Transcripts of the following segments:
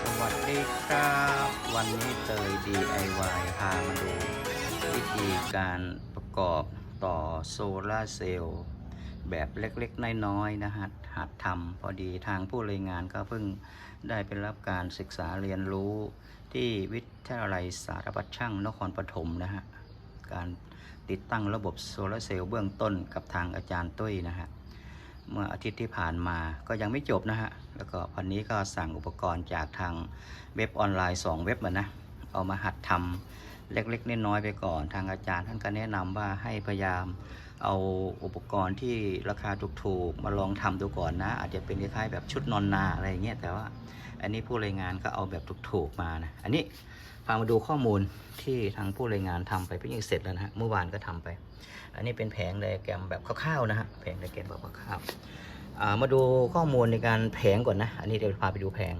สวัสดีครับ วันนี้เตย DIY พามาดูวิธีการ กอบต่อโซลาร์เซลล์แบบเล็กๆ น้อยๆ นะฮะหัดทำพอดีทางผู้รายงานก็เพิ่งได้ไปรับการศึกษาเรียนรู้ที่วิทยาลัยสารพัดช่างนครปฐมนะฮะ การติดตั้งระบบโซลาร์เซลล์เบื้องต้นกับทางอาจารย์ตุ้ยนะฮะ เมื่ออาทิตย์ที่ผ่านมาก็ยังไม่จบนะฮะ แล้วก็วันนี้ก็สั่งอุปกรณ์จากทางเว็บออนไลน์ 2 เว็บอะนะ เอามาหัดทำ เล็กๆน้อยๆไปก่อน ทางอาจารย์ท่านก็แนะนำว่าให้พยายามเอาอุปกรณ์ที่ราคาถูกๆมาลองทำดูก่อนนะ อาจจะเป็นคล้ายๆแบบชุดนอนนาอะไรเงี้ยแต่ว่าอันนี้ผู้รายงานก็เอาแบบถูกๆมานะอันนี้พามาดูข้อมูลที่ทางผู้รายงานทำไปเพิ่งเสร็จแล้วนะฮะเมื่อวานก็ทำไป อันนี้เป็นแผงไดแกรมแบบคร่าวๆนะฮะแผงไดแกรมแบบคร่าวๆมาดูข้อมูลในการแผงก่อนนะ อันนี้เดี๋ยวพาไปดูแผง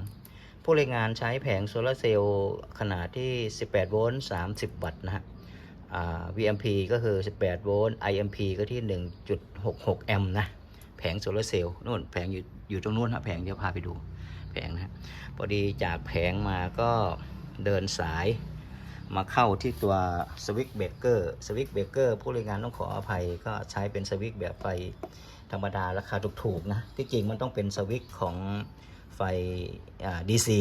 ผู้รายงานใช้แผงโซลาร์เซลล์ขนาดที่ 18 โวลต์ 30 วัตต์นะฮะ VMP ก็คือ 18 โวลต์ IMP ก็ที่ 1.66 แอมป์นะ แผงโซลาร์เซลล์นู่นแผงอยู่อยู่ตรงนู้นฮะแผงเดี๋ยวพาไปดูแผงนะฮะพอดีจากแผงมาก็เดินสายมาเข้าที่ตัวสวิตช์เบรกเกอร์สวิตช์เบรกเกอร์ผู้รายงานต้องขออภัยก็ใช้เป็นสวิตช์แบบไฟธรรมดาราคาถูกๆนะ ที่จริงมันต้องเป็นสวิตช์ของ ไฟดีซี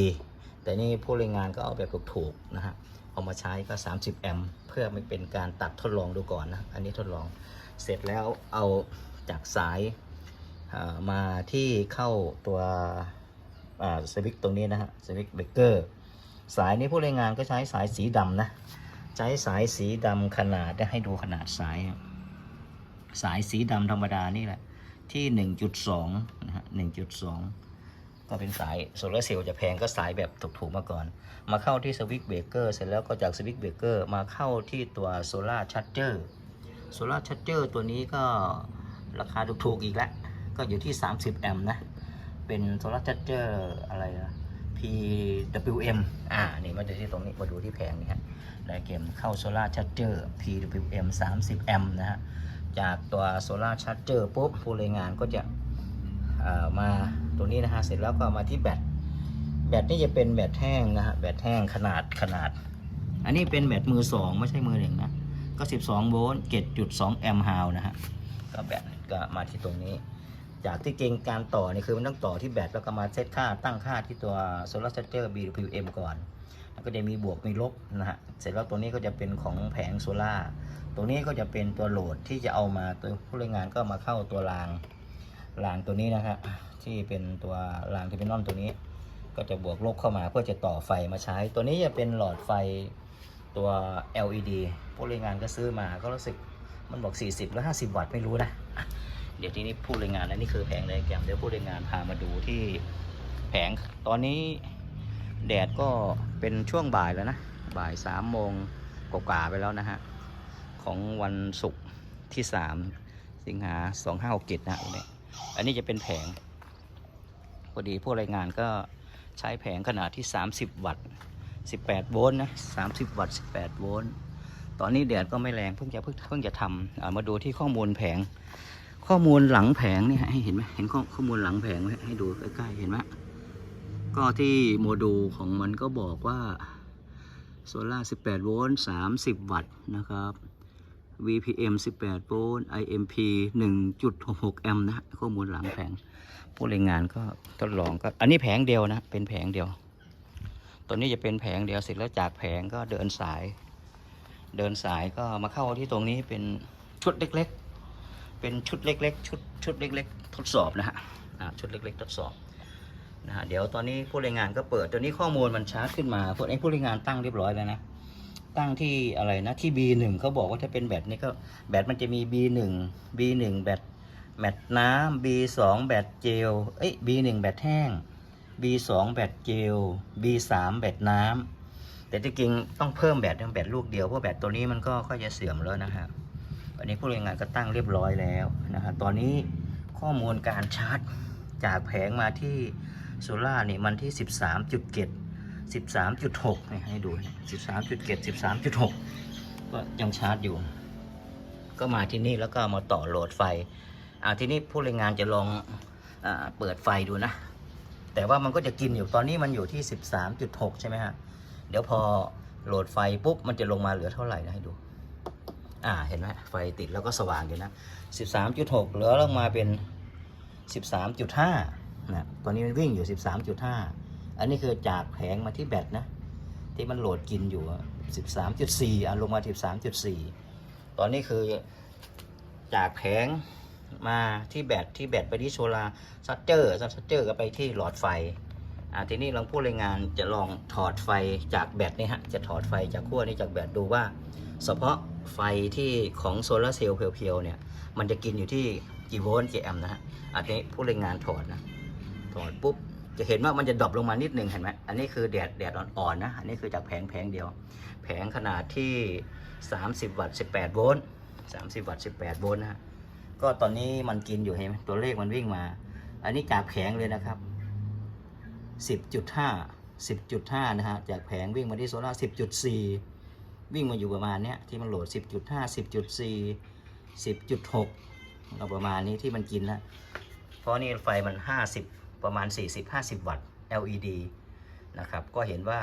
แต่นี่ผู้รายงานก็เอาแบบถูกๆนะฮะเอามาใช้ก็ 30 แอมป์เพื่อไม่เป็นการตัดทดลองดูก่อนนะอันนี้ทดลองเสร็จแล้วเอาจากสายมาที่เข้าตัวสวิตช์ตรงนี้นะฮะสวิตช์เบรกเกอร์สายนี้ผู้รายงานก็ใช้สายสีดำนะใช้สายสีดำขนาดได้ให้ดูขนาดสาย สายสีดำธรรมดานี่แหละที่ 1.2นะฮะ1.2 ก็เป็นสายโซลาร์เซลล์จะแพงก็สายแบบถูกๆมาก่อน มาเข้าที่สวิตช์เบรกเกอร์เสร็จแล้วก็จากสวิตช์เบรกเกอร์มาเข้าที่ตัวโซลาร์ชัตเจอร์โซลาร์ชัตเจอร์ตัวนี้ก็ราคาถูกๆอีกแล้วก็อยู่ที่ 30 แอมป์นะ เป็นโซลาร์ชัตเจอร์อะไรนะ PWM อ่า นี่มาดูที่ตรงนี้ มาดูที่แผงนี่ฮะไดเกมเข้าโซลาร์ชาร์เจอร์ PWM 30 แอมป์นะฮะ จากตัวโซลาร์ชาร์เจอร์ปุ๊บผู้รายงานก็จะมา ตัวนี้นะฮะเสร็จแล้วก็มาที่แบตแบตนี่จะเป็นแบตแห้งนะฮะแบตแห้งขนาดขนาด อันนี้เป็นแบตมือ2ไม่ใช่มือหนึ่งนะก็ 12 โวลต์ 7.2 แอมป์ฮาวนะฮะก็แบตก็มาที่ตรงนี้ จากที่เกณฑ์การต่อนี่คือมันต้องต่อที่แบตแล้วก็มาเซตค่าตั้งค่าที่ตัวโซลาร์ชาร์เจอร์ BWM ก่อน แล้วก็จะมีบวกมีลบนะฮะ เสร็จแล้วตัวนี้ก็จะเป็นของแผงโซล่า ตัวนี้ก็จะเป็นตัวโหลดที่จะเอามาตัวผู้รายงานก็มาเข้าตัวราง รางตัวนี้นะฮะที่เป็นตัวรางที่เป็นนอนตัวนี้ ก็จะบวกลบเข้ามาเพื่อจะต่อไฟมาใช้ ตัวนี้จะเป็นหลอดไฟตัว LED ผู้รายงานก็ซื้อมาก็รู้สึกมันบอก 40 หรือ 50 วัตต์ไม่รู้นะ เดี๋ยวทีนี้ผู้รายงานนะนี่คือแผงไดอะแกรมเดี๋ยวผู้รายงานพามาดูที่แผงตอนนี้แดดก็เป็นช่วงบ่ายแล้วนะ บ่ายสามโมงกว่าๆไปแล้วนะฮะ ของวันศุกร์ที่สามสิงหาสองห้าหกเจ็ดนะวันนี้ อันนี้จะเป็นแผงพอดีผู้รายงานก็ใช้แผงขนาดที่ 30 วัตต์18 โวลต์นะ30 วัตต์ 18 โวลต์ ตอนนี้แดดก็ไม่แรงเพิ่งจะเพิ่งเพิ่งจะทำอ่ามาดูที่ข้อมูลแผง ข้อมูลหลังแผงเนี่ยให้เห็นไหมเห็นข้อข้อมูลหลังแผงไหมให้ดูใกล้ๆเห็นไหมก็ที่โมดูลของมันก็บอกว่าโซล่า18 โวลต์ 30 วัตต์นะครับ VPM 18โวลต์ IMP 1.66 แอมป์นะข้อมูลหลังแผง ผู้รายงานก็ทดลองก็อันนี้แผงเดียวนะ เป็นแผงเดียว ตัวนี้จะเป็นแผงเดียวเสร็จแล้วจากแผงก็เดินสาย เดินสายก็มาเข้าที่ตรงนี้เป็นชุดเล็กๆ เป็นชุดเล็กๆ ชุดชุดเล็ก ๆ ทดสอบนะฮะชุดเล็ก ๆ ทดสอบนะฮะเดี๋ยวตอนนี้ผู้รายงานก็เปิดตัวนี้ข้อมูลมันชาร์จขึ้นมาพวกไอ้ผู้รายงานตั้งเรียบร้อยแล้วนะ ตั้งที่อะไรนะที่ B1 เขาบอกว่าถ้าเป็นแบตนี่ก็แบตมันจะมี B1 B1 แบตแบตน้ำ B2 แบตเจลเอ้ย B1 แบตแห้ง B2 แบตเจล B3 แบตน้ำแต่ที่จริงต้องเพิ่มแบตทั้งแบตลูกเดียวเพราะแบตตัวนี้มันก็ค่อยจะเสื่อมแล้วนะฮะวันนี้ผู้เรายนงานก็ตั้งเรียบร้อยแล้วนะฮะตอนนี้ข้อมูลการชาร์จจากแผงมาที่โซล่าร์นี่มันที่ 13.7 13.6นี่ให้ดู13.7 13.6ก็ยังชาร์จอยู่ ก็มาที่นี่แล้วก็มาต่อโหลดไฟอ่าทีนี้ผู้รายงานจะลองอเปิดไฟดูนะ แต่ว่ามันก็จะกินอยู่ตอนนี้มันอยู่ที่13.6ใช่ไหมฮะ เดี๋ยวพอโหลดไฟปุ๊บมันจะลงมาเหลือเท่าไหร่นะให้ดู อ่าเห็นไหมไฟติดแล้วก็สว่างอยู่นะ13.6เหลือลงมาเป็น13.5นะตอนนี้มันวิ่งอยู่13.5 อันนี้คือจากแผงมาที่แบตนะ ที่มันโหลดกินอยู่ 13.4อะลงมา 13.4 ตอนนี้คือจากแผงมาที่แบตที่แบตไปที่โซลาร์ซัตเจอร์ซัตเจอร์ก็ไปที่หลอดไฟอ่าทีนี้ลองผู้รายงานจะลองถอดไฟจากแบตนี่ฮะ จะถอดไฟจากขั้วนี้จากแบตดูว่า เฉพาะไฟที่ของโซลาเซลล์เพียวๆเนี่ย มันจะกินอยู่ที่กี่โวลต์กี่แอมป์นะฮะอันนี้ผู้รายงานถอดนะ ถอดปุ๊บ จะเห็นว่ามันจะดรอปลงมานิดหนึ่งเห็นไหมอันนี้คือแดดแดดอ่อนๆนะอันนี้คือจากแผงแผงเดียว แผงขนาดที่ 30 วัตต์18 โวลต์30 วัตต์18 โวลต์นะฮะก็ตอนนี้มันกินอยู่เห็นไหมตัวเลขมันวิ่งมา อันนี้จากแผงเลยนะครับ 10.5 10.5 นะฮะจากแผงวิ่งมาที่โซล่า10.4 วิ่งมาอยู่ประมาณเนี้ยที่มันโหลด 10.5 10.4 10.6เอาประมาณนี้ที่มันกินแล้วเพราะนี่ไฟมัน 50 ประมาณ 40-50 วัตต์ LED นะครับ ก็เห็นว่า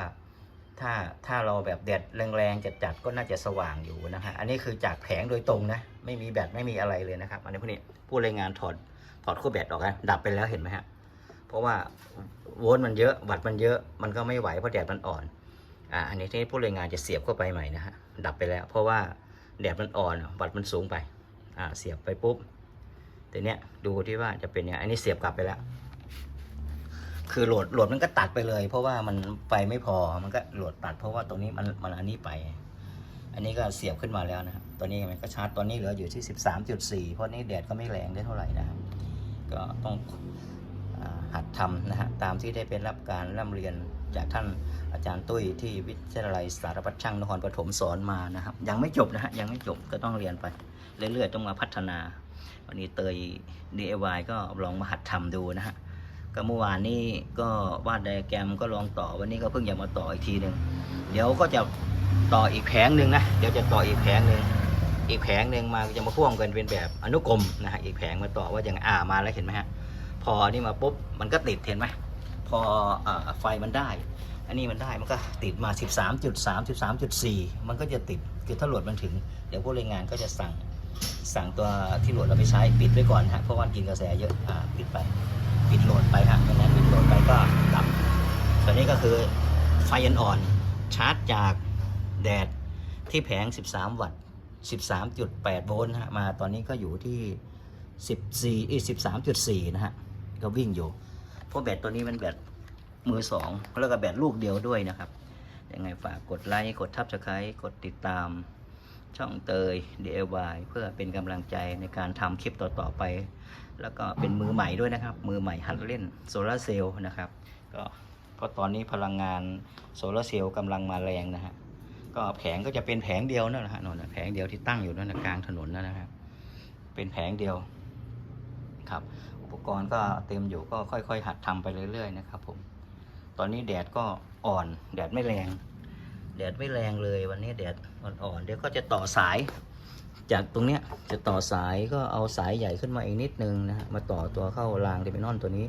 ถ้าถ้าเราแบบแดดแรงๆจัดๆก็น่าจะสว่างอยู่นะฮะ อันนี้คือจากแผงโดยตรงนะ ไม่มีแบตไม่มีอะไรเลยนะครับ อันนี้พวกนี้ผู้รายงานถอดถอดขั้วแบตออกนะดับไปแล้วเห็นไหมฮะ เพราะว่าโวลต์มันเยอะ วัตต์มันเยอะ มันก็ไม่ไหวเพราะแดดมันอ่อน อ่า อันนี้ที่ผู้รายงานจะเสียบเข้าไปใหม่นะฮะ ดับไปแล้ว เพราะว่าแดดมันอ่อน วัตต์มันสูงไป อ่า เสียบไปปุ๊บแต่เนี้ยดูที่ว่าจะเป็นยังไง อันนี้เสียบกลับไปแล้ว คือโหลดโหลดมันก็ตัดไปเลย เพราะว่ามันไฟไม่พอมันก็โหลดตัด เพราะว่าตรงนี้มันมันอันนี้ไป อันนี้ก็เสียบขึ้นมาแล้วนะครับตัวนี้มันก็ชาร์จตอนนี้เหลืออยู่ที่13.4เพราะนี่แดดก็ไม่แรงได้เท่าไหร่นะครับก็ต้องอหัดทำนะฮะตามที่ได้เป็นรับการร่ำเรียนจากท่านอาจารย์ตุ้ยที่วิทยาลัยสารพัดช่างนครปฐมสอนมานะครับ ยังไม่จบนะฮะยังไม่จบก็ต้องเรียนไป เรื่อยๆ ต้องมาพัฒนา วันนี้เตย DIY ก็ลองมาหัดทำดูนะฮะ ก็เมื่อวานนี้ก็วาดไดแกรมก็ลองต่อวันนี้ก็เพิ่งจะมาต่ออีกทีหนึ่งเดี๋ยวก็จะต่ออีกแผงหนึ่งนะเดี๋ยวจะต่ออีกแผงหนึ่งอีกแผงหนึ่งมาจะมาพ่วงกันเป็นแบบอนุกรมนะฮะอีกแผงมาต่อว่าอย่างอ่ามาแล้วเห็นไหมฮะพอนี่มาปุ๊บมันก็ติดเห็นไหมพออไฟมันได้ อันนี้มันได้มันก็ติดมา 13.3 13.4 มันก็จะติดคือถ้าโหลดมันถึง เดี๋ยวพวกแรงงานก็จะสั่งสั่งตัวที่โหลดเราไปใช้ปิดไว้ก่อนฮะเพราะว่ากินกระแสเยอะอ่าปิดไป ปิดโหลดไปฮะดังนั้นปิดโหลดไปก็ดับตัวนี้ก็คือไฟอ่อนๆชาร์จจากแดดที่แผง 13 วัตต์13.8 โวลต์ฮะมาตอนนี้ก็อยู่ที่ 14อี13.4 นะฮะ ก็วิ่งอยู่ เพราะแบตตัวนี้มันแบตมือสองแล้วก็แบตลูกเดียวด้วยนะครับ ยังไงฝากกดไลค์ กดทับสไครต์กดติดตามช่องเตย DIY เพื่อเป็นกำลังใจในการทำคลิปต่อ ๆ ไป แล้วก็เป็นมือใหม่ด้วยนะครับ มือใหม่หัดเล่นโซลาเซลล์นะครับ ก็เพราะตอนนี้พลังงานโซลาเซลล์กำลังมาแรงนะฮะ ก็แผงก็จะเป็นแผงเดียวนั่นแหละฮะนนแผงเดียวที่ตั้งอยู่นั่นกลางถนนนั่นนะครับ เป็นแผงเดียวครับ อุปกรณ์ก็เต็มอยู่ก็ค่อย ๆ หัดทำไปเรื่อย ๆ นะครับผม ตอนนี้แดดก็อ่อน แดดไม่แรง แดดไม่แรงเลยวันนี้แดดอ่อนๆเดี๋ยวก็จะต่อสาย จากตรงเนี้ยจะต่อสายก็เอาสายใหญ่ขึ้นมาอีกนิดนึงนะฮะมาต่อตัวเข้ารางเดมินอนตัวนี้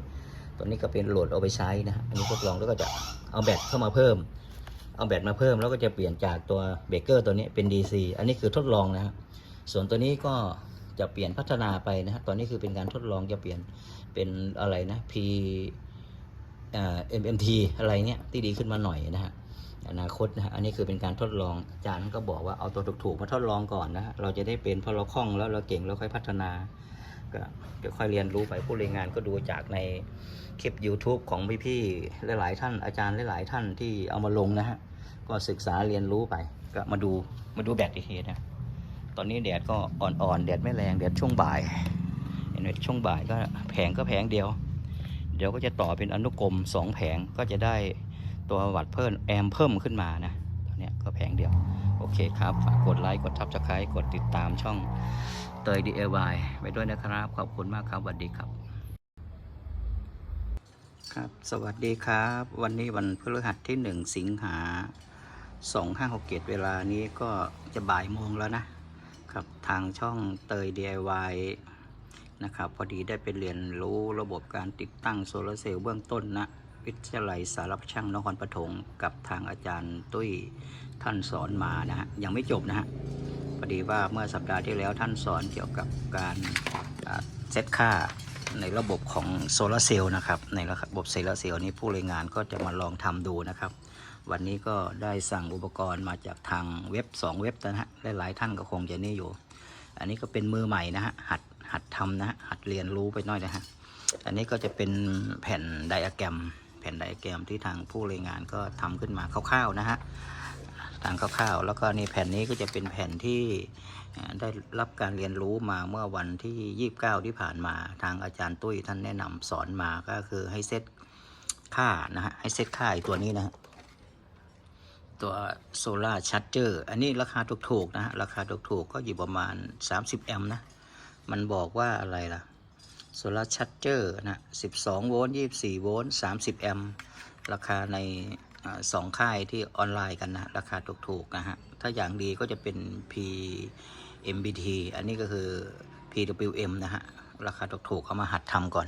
ตัวนี้ก็เป็นโหลดเอาไปใช้นะฮะอันนี้ทดลองแล้วก็จะเอาแบตเข้ามาเพิ่ม เอาแบตมาเพิ่มแล้วก็จะเปลี่ยนจากตัวเบรกเกอร์ตัวนี้เป็น DC อันนี้คือทดลองนะฮะส่วนตัวนี้ก็จะเปลี่ยนพัฒนาไปนะฮะตอนนี้คือเป็นการทดลองจะเปลี่ยนเป็นอะไรนะ P อ่า MMT อะไรเนี่ยที่ดีขึ้นมาหน่อยนะฮะ อนาคตนะฮะอันนี้คือเป็นการทดลองอาจารย์ก็บอกว่าเอาตัวถูกๆมาทดลองก่อนนะฮะเราจะได้เป็นพอเราคล่องแล้วเราเก่งเราค่อยพัฒนาก็เดี๋ยวค่อยเรียนรู้ไปผู้เรียนงานก็ดูจากในคลิป YouTube ของพี่ๆหลายๆท่านอาจารย์หลายๆท่านที่เอามาลงนะฮะก็ศึกษาเรียนรู้ไปก็มาดูมาดูแบตอีกทีนะตอนนี้แดดก็อ่อนๆแดดไม่แรงแดดช่วงบ่ายเห็นไหมช่วงบ่ายก็แผงก็แผงเดียว เดี๋ยวก็จะต่อเป็นอนุกรมสองแผงก็จะได้ ตัววัติเพิ่มแอมเพิ่มขึ้นมานะตอนนี้ก็แผงเดียว โอเคครับ ฝากกดไลค์ กดทับสไครต์กดติดตามช่องเตย DIY ไปด้วยนะครับ ขอบคุณมากครับสวัสดีครับ ครับ สวัสดีครับ วันนี้วันพฤหัสที่ 1 สิงหา2567 เวลานี้ก็จะบ่ายโมงแล้วนะครับ ทางช่องเตย DIY นะครับ พอดีได้ไปเรียนรู้ระบบการติดตั้งโซลาร์เซลล์เบื้องต้นนะ วิทยาลัยสารพัดช่างนครปฐมกับทางอาจารย์ตุ้ยท่านสอนมานะฮะยังไม่จบนะฮะพอดีว่าเมื่อสัปดาห์ที่แล้วท่านสอนเกี่ยวกับการเซตค่าในระบบของโซลาร์เซลล์นะครับ ในระบบโซลาเซลล์นี้ผู้รายงานก็จะมาลองทำดูนะครับ วันนี้ก็ได้สั่งอุปกรณ์มาจากทางเว็บ 2 เว็บนะฮะหลายๆท่านก็คงจะนี่อยู่ อันนี้ก็เป็นมือใหม่นะฮะหัดหัดทำนะฮะหัดเรียนรู้ไปน่อยนะฮะอันนี้ก็จะเป็นแผ่นไดอะแกรม ผ่นไดแกรมที่ทางผู้รายงานก็ทำขึ้นมาคร่าวๆนะฮะทางคร่าวๆแล้วก็นี่แผ่นนี้ก็จะเป็นแผ่นที่ได้รับการเรียนรู้มาเมื่อวันที่ 29 ที่ผ่านมาทางอาจารย์ตุ้ยท่านแนะนำสอนมาก็คือให้เซตค่านะฮะให้เซตค่าตัวนี้นะฮะตัวโซลาร์ชั r เจอร์อันนี้ราคาถูกๆนะฮะราคาถูกๆก็อยู่ประมาณ 30 แอมป์นะ มันบอกว่าอะไรล่ะ โซลาร์ชั r เจอร์นะ 12 โวลต์ 24 โวลต์ 30 แอมป์ ราคาในอสองค่ายที่ออนไลน์กันนะ ราคาถูกๆนะฮะ ถ้าอย่างดีก็จะเป็น PMBT อันนี้ก็คือ PWM นะฮะ ราคาถูกๆเขามาหัดทำก่อน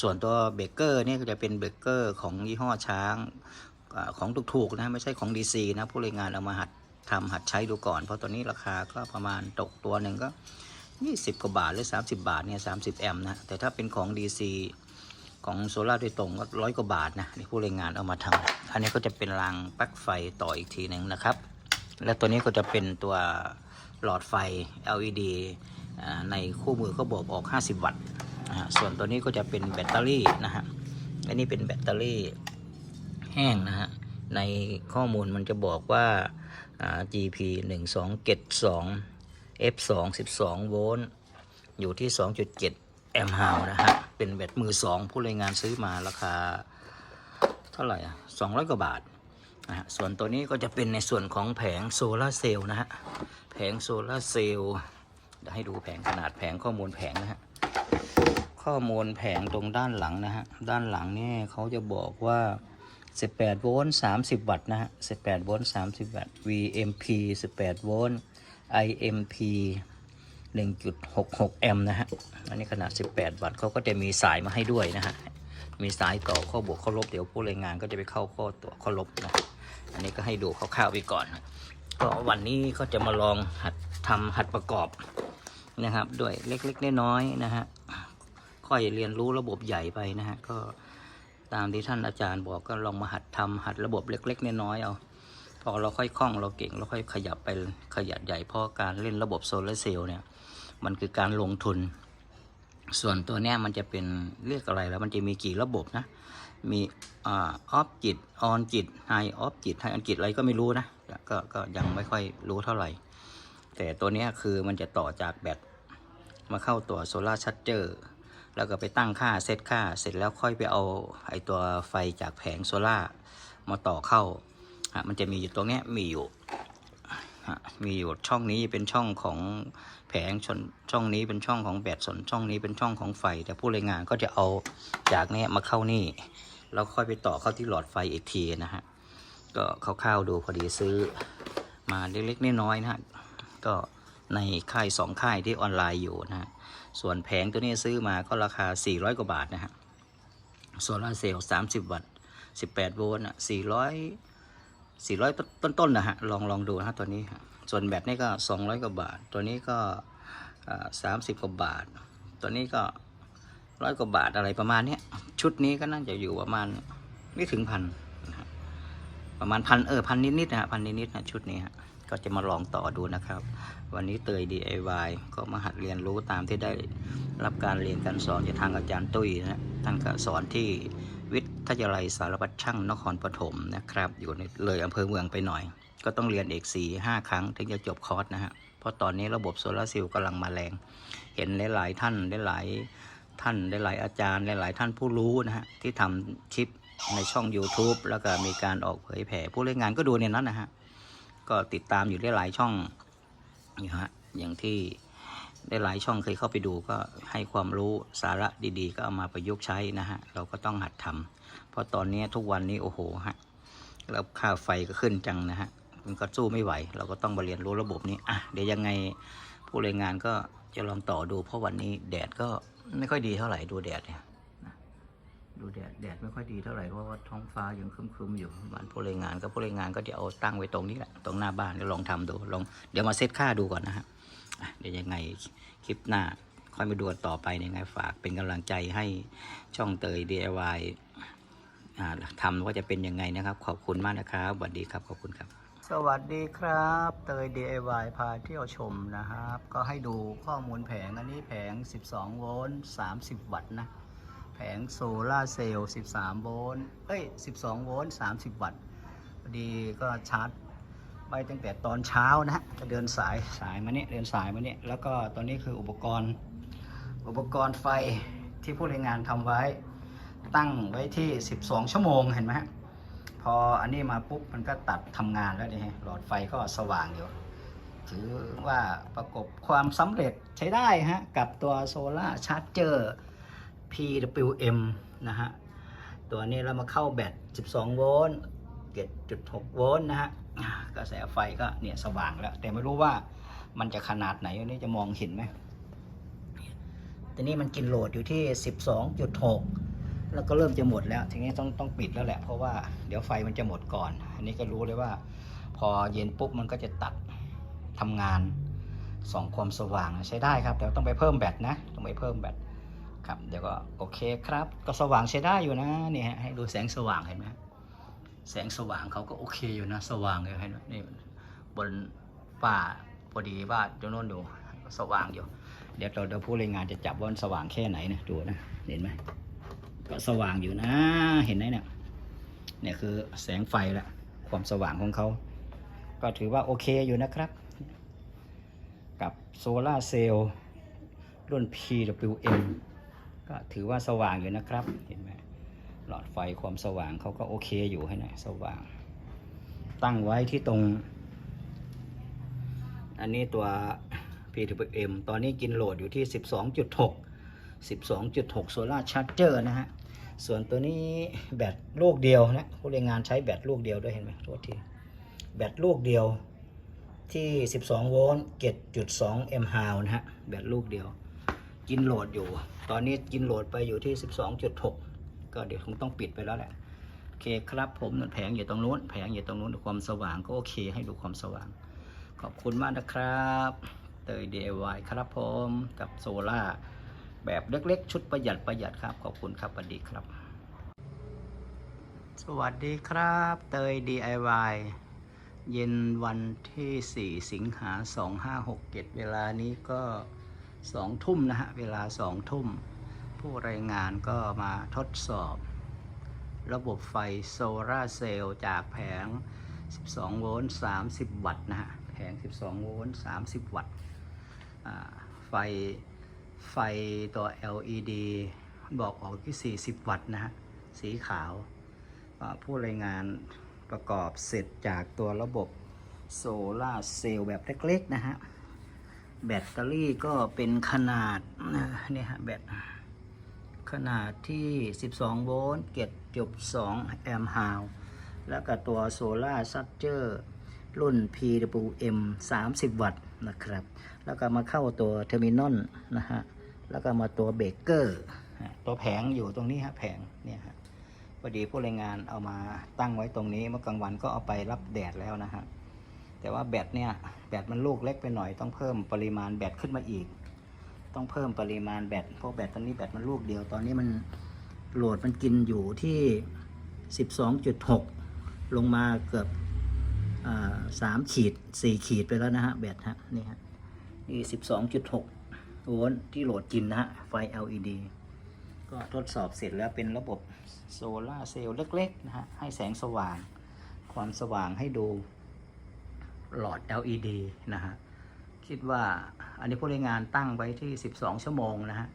ส่วนตัวเบเกอร์นี่ก็จะเป็นเบเกอร์ของยี่ห้อช้างอของถูกๆนะ ไม่ใช่ของ DC นะ ผู้รายงานเอามาหัดทำหัดใช้ดูก่อน เพราะตอนนี้ราคาก็ประมาณตกตัวหนึ่งก็ 20 กว่าบาทหรือ 30 บาทเนี่ย30แอมป์นะ แต่ถ้าเป็นของ DC ของโซลาร์โดยตรงก็ร้อยกว่าบาทนะนี่ผู้รายงานเอามาทำอันนี้ก็จะเป็นรางปลั๊กไฟต่ออีกทีหนึ่งนะครับ และตัวนี้ก็จะเป็นตัวหลอดไฟ LED ในคู่มือก็บอกออก 50 วัตต์ส่วนตัวนี้ก็จะเป็นแบตเตอรี่นะฮะอันนี้เป็นแบตเตอรี่แห้งนะฮะ ในข้อมูลมันจะบอกว่าอ่า GP 1 2 7 2 F 2 12 โวลต์อยู่ที่ 2.7 แอมป์ฮาวนะฮะ เป็นแบตมือสองผู้รายงานซื้อมาราคา เท่าไหร่อะ200 กว่าบาทนะฮะส่วนตัวนี้ก็จะเป็นในส่วนของแผงโซลาร์เซลล์นะฮะ แผงโซลาร์เซลล์เดี๋ยวให้ดูแผงขนาดแผงข้อมูลแผงนะฮะ ข้อมูลแผงตรงด้านหลังนะฮะ ด้านหลังเนี่ยเขาจะบอกว่า18 โวลต์ 30 วัตต์นะฮะ 18 โวลต์ 30 วัตต์ VMP 18 โวลต์ IMP 1.66 แอมป์นะฮะ อันนี้ขนาด 18 วัตต์เขาก็จะมีสายมาให้ด้วยนะฮะ มีสายต่อข้อบวกข้อลบ เดี๋ยวผู้รายงานก็จะไปเข้าข้อตัวข้อลบนะ อันนี้ก็ให้ดูคร่าวๆไปก่อน ก็วันนี้ก็จะมาลองหัดทำหัดประกอบนะครับด้วยเล็กๆน้อยๆนะฮะ ค่อยเรียนรู้ระบบใหญ่ไปนะฮะ ก็ตามที่ท่านอาจารย์บอกก็ลองมาหัดทำหัดระบบเล็ก ๆน้อยๆเอา อเราค่อยคล่องเราเก่งเราค่อยขยับไปขยับใหญ่เพราะการเล่นระบบโซลาร์เซลล์เนี่ยมันคือการลงทุน ส่วนตัวเนี้ยมันจะเป็นเรียกอะไรแล้วมันจะมีกี่ระบบนะ มีอ่าออฟจิตออนจิตไฮออฟจิตไฮออนจิตอะไรก็ไม่รู้นะ ก็ก็ยังไม่ค่อยรู้เท่าไหร่ แต่ตัวเนี้ยคือมันจะต่อจากแบตมาเข้าตัวโซลาร์ชั r เจอร์แล้วก็ไปตั้งค่าเซตค่าเสร็จแล้วค่อยไปเอาไอตัวไฟจากแผงโซลาร์มาต่อเข้าะมันจะมีอยู่ตรงนี้มีอยู่มีอยู่ช่องนี้เป็นช่องของแผงชนช่องนี้เป็นช่องของแบตสนช่องนี้เป็นช่องของไฟ แต่ผู้รายงานก็จะเอาจากนี้มาเข้านี่แล้วค่อยไปต่อเข้าที่หลอดไฟอีกทีนะฮะก็คร่าวๆดูพอดีซื้อมาเล็กๆน้อยๆนะฮะก็ในค่ายสองค่ายที่ออนไลน์อยู่นะฮะส่วนแผงตัวนี้ซื้อมาก็ราคา 400 กว่าบาทนะฮะโซลาเซลล์30 วัตต์ 18 โวลต์อะ400 400 ต้นๆนะฮะลองลองดูนะฮะตัวนี้ ส่วนแบตนี่ก็ 200 กว่าบาท ตัวนี้ก็สามสิบกว่าบาท ตัวนี้ก็ร้อยกว่าบาทอะไรประมาณนี้ชุดนี้ก็น่าจะอยู่ประมาณไม่ถึงพันนะประมาณพันเออพันนิดๆนะฮะพันนิดๆนะชุดนี้ฮะก็จะมาลองต่อดูนะครับ วันนี้เตย DIY ก็มาหัดเรียนรู้ตามที่ได้รับการเรียนการสอนจากทางอาจารย์ตุ้ยนะท่านก็สอนที่ วิทยาลัยสารพัดช่างนครปฐมนะครับ อยู่ในเลยอำเภอเมืองไปหน่อย ก็ต้องเรียนเอกสี่ห้าครั้งถึงจะจบคอร์สนะฮะเพราะตอนนี้ระบบโซลาร์เซลล์กำลังมาแรง เห็นหลาย ๆ ท่านหลายๆท่านหลายๆอาจารย์หลายๆท่านผู้รู้นะฮะที่ทำคลิปในช่อง YouTube แล้วก็มีการออกเผยแผ่ผู้เล่นงานก็ดูในนั้นนะฮะก็ติดตามอยู่ได้หลายช่องนี่ฮะอย่างที่ ได้หลายช่องเคยเข้าไปดูก็ให้ความรู้สาระดีๆ ก็เอามาประยุกต์ใช้นะฮะ เราก็ต้องหัดทำเพราะตอนนี้ทุกวันนี้โอ้โหฮะแล้วค่าไฟก็ขึ้นจังนะฮะมันก็สู้ไม่ไหว เราก็ต้องมาเรียนรู้ระบบนี้อะเดี๋ยวยังไงผู้รายงานก็จะลองต่อดู เพราะวันนี้แดดก็ไม่ค่อยดีเท่าไหร่ดูแดดเนี่ยดูแดดแดดไม่ค่อยดีเท่าไหร่เพราะว่าท้องฟ้ายังครึมๆอยู่บ้านผู้รายงานก็ผู้รายงานก็เดี๋ยวเอาตั้งไว้ตรงนี้แหละตรงหน้าบ้านแล้วลองทำดูลองเดี๋ยวมาเซตค่าดูก่อนนะฮะ เดี๋ยวยังไงคลิปหน้าค่อยมาดูต่อไปยังไงฝากเป็นกำลังใจให้ช่องเตย DIY อ่าทำว่าจะเป็นยังไงนะครับ ขอบคุณมากนะครับสวัสดีครับขอบคุณครับ สวัสดีครับ เตย DIY พาเที่ยวชมนะครับ ก็ให้ดูข้อมูลแผงอันนี้แผง 12 โวลต์30 วัตต์นะ แผงโซลาเซลล์ 13 โวลต์เอ้ย 12 โวลต์30 วัตต์พอดีก็ชาร์จ ไปตั้งแต่ตอนเช้านะฮะเดินสายสายมาเนี่ยเดินสายมาเนี่ยแล้วก็ตอนนี้คืออุปกรณ์อุปกรณ์ไฟที่ผู้รายงานทำไว้ตั้งไว้ที่ 12 ชั่วโมงเห็นไหมฮะพออันนี้มาปุ๊บมันก็ตัดทำงานแล้วนี่ฮะหลอดไฟก็สว่างอยู่ถือว่าประกบความสำเร็จใช้ได้ฮะกับตัวโซลาชาร์จเจอร์ PWM นะฮะ ตัวนี้เรามาเข้าแบต 12 โวลต์ 7.6 โวลต์นะฮะ กระแสไฟก็เนี่ยสว่างแล้ว แต่ไม่รู้ว่ามันจะขนาดไหนวันนี้จะมองเห็นไหมทีนี้มันกินโหลดอยู่ที่ 12.6 แล้วก็เริ่มจะหมดแล้ว ทีนี้ต้องต้องปิดแล้วแหละ เพราะว่าเดี๋ยวไฟมันจะหมดก่อน อันนี้ก็รู้เลยว่า พอเย็นปุ๊บมันก็จะตัดทำงานส่องความสว่างใช้ได้ครับ แต่ว่าต้องไปเพิ่มแบตนะ ต้องไปเพิ่มแบตครับ เดี๋ยวก็โอเคครับ ก็สว่างใช้ได้อยู่นะนี่ฮะให้ดูแสงสว่างเห็นไหม แสงสว่างเขาก็โอเคอยู่นะ สว่างเลยเห็นไหมนี่บนฝ้าพอดีว่าตรงโน้นดูสว่างอยู่ เดี๋ยวเราเดี๋ยวผู้รายงานจะจับว่ามันสว่างแค่ไหนนะดูนะเห็นไหมก็สว่างอยู่นะเห็นไหมเนี่ยเนี่ยคือแสงไฟละความสว่างของเขาก็ถือว่าโอเคอยู่นะครับ กับโซลาร์เซลล์รุ่น PWM ก็ถือว่าสว่างอยู่นะครับเห็นไหม หลอดไฟความสว่างเขาก็โอเคอยู่ให้หน่อยสว่าง ตั้งไว้ที่ตรง อันนี้ตัว PWM ตอนนี้กินโหลดอยู่ที่ 12.6 12.6โซลาร์ชาร์จเจอร์นะฮะ ส่วนตัวนี้แบตลูกเดียวนะผู้รายงานใช้แบตลูกเดียวด้วยเห็นไหมโทษที แบตลูกเดียวที่ 12 โวลต์ 7.2 แอมป์ฮาวนะฮะ แบตลูกเดียว กินโหลดอยู่ ตอนนี้กินโหลดไปอยู่ที่ 12.6 ก็เดี๋ยวคงต้องปิดไปแล้วแหละโอเคครับผมแผงอยู่ตรงนู้นแผงอยู่ตรงนู้นความสว่างก็โอเคให้ดูความสว่าง ขอบคุณมากนะครับเตย DIY ครับผมกับโซล่าแบบเล็กๆ ชุดประหยัดประหยัดครับ ขอบคุณครับสวัสดีครับ สวัสดีครับ เตย DIY เย็นวันที่ 4 สิงหา 2567 เวลานี้ก็ 2 ทุ่มนะฮะ เวลา 2 ทุ่ม ผู้รายงานก็มาทดสอบ ระบบไฟโซลาเซลล์จากแผง 12 โวลต์ 30 วัตต์นะฮะ แผง 12 โวลต์ 30 วัตต์ไฟไฟตัว LED บอกออกที่ 40 วัตต์นะฮะ สีขาว ผู้รายงานประกอบเสร็จจากตัวระบบโซลาเซลล์แบบเล็ก ๆ นะฮะ แบตเตอรี่ก็เป็นขนาดเนี่ยฮะแบต ขนาดที่ 12 โวลต์7.2 แอมป์ฮาวแล้วก็ตัวโซล่าซัตเจอร์รุ่น PWM 30 วัตต์นะครับ แล้วก็มาเข้าตัวเทอร์มินอลนะฮะ แล้วก็มาตัวเบรกเกอร์ ตัวแผงอยู่ตรงนี้ฮะ แผงเนี่ยฮะพอดีผู้รายงานเอามาตั้งไว้ตรงนี้ เมื่อกลางวันก็เอาไปรับแดดแล้วนะฮะ แต่ว่าแบตเนี่ย แบตมันลูกเล็กไปหน่อยต้องเพิ่มปริมาณแบตขึ้นมาอีก ต้องเพิ่มปริมาณแบตเพราะแบตตอนนี้แบตมันลูกเดียว ตอนนี้มันโหลดมันกินอยู่ที่ 12.6 ลงมาเกือบสามขีดสี่ขีดไปแล้วนะฮะแบตฮะนี่ฮะนี่12.6โวลต์ที่โหลดกินนะฮะไฟ LED ก็ทดสอบเสร็จแล้วเป็นระบบโซลาเซลล์เล็กๆนะฮะให้แสงสว่าง ความสว่างให้ดูหลอด LED นะฮะ คิดว่าอันนี้ผู้รายงานตั้งไว้ที่ 12 ชั่วโมงนะฮะ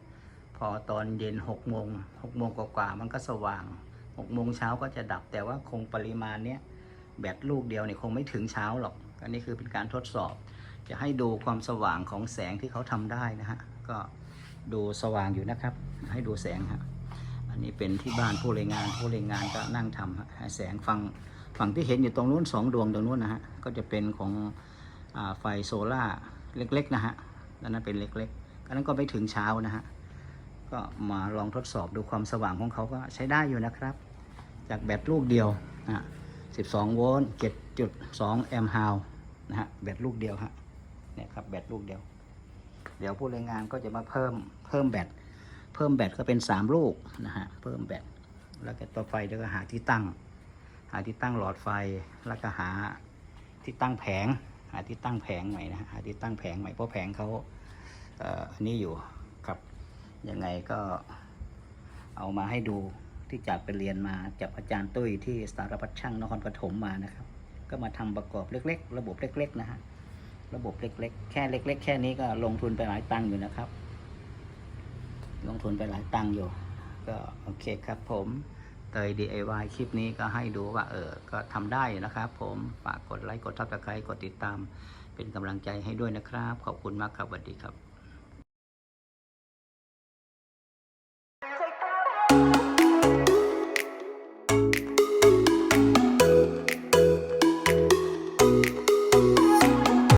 พอตอนเย็น6โมง6โมงกว่าๆมันก็สว่าง6โมงเช้าก็จะดับ แต่ว่าคงปริมาณเนี้ยแบตลูกเดียวเนี่ยคงไม่ถึงเช้าหรอก อันนี้คือเป็นการทดสอบ จะให้ดูความสว่างของแสงที่เขาทำได้นะฮะ ก็ดูสว่างอยู่นะครับ ให้ดูแสงฮะ อันนี้เป็นที่บ้านผู้รายงาน ผู้รายงานก็นั่งทำให้แสงฝั่งฝั่งที่เห็นอยู่ตรงนู้นสองดวงตรงนู้นนะฮะ ก็จะเป็นของอไฟโซล่า เล็กๆนะฮะอันนั้นเป็นเล็กๆอันนั้นก็ไม่ถึงเช้านะฮะก็มาลองทดสอบดูความสว่างของเขาก็ใช้ได้อยู่นะครับ จากแบตลูกเดียวนะฮะ12 โวลต์ 7.2 แอมป์ฮาวนะฮะแบตลูกเดียวฮะเนี่ยครับแบตลูกเดียว เดี๋ยวผู้รายงานก็จะมาเพิ่มเพิ่มแบตเพิ่มแบตก็เป็น 3 ลูกนะฮะเพิ่มแบตแล้วก็ต่อไฟเดี๋ยวก็หาที่ตั้ง หาที่ตั้งหลอดไฟแล้วก็หาที่ตั้งแผง หาที่ตั้งแผงใหม่นะหาที่ตั้งแผงใหม่เพราะแผงเขาเอ,อ,อันนี้อยู่ครับยังไงก็เอามาให้ดูที่จากไปเรียนมาจากอาจารย์ตุ้ยที่สารพัดช่างนครปฐมมานะครับ ก็มาทำประกอบเล็ก ๆ ระบบเล็ก ๆ นะฮะระบบเล็ก ๆ แค่เล็ก ๆ แค่นี้ก็ลงทุนไปหลายตังค์อยู่นะครับ ลงทุนไปหลายตังค์อยู่ ก็โอเคครับผม เตย DIY คลิปนี้ก็ให้ดูว่าเออ ก็ทำได้นะครับผมฝากกดไลค์กดทับตะไคร้กดติดตาม เป็นกำลังใจให้ด้วยนะครับ ขอบคุณมากครับสวัสดีครับ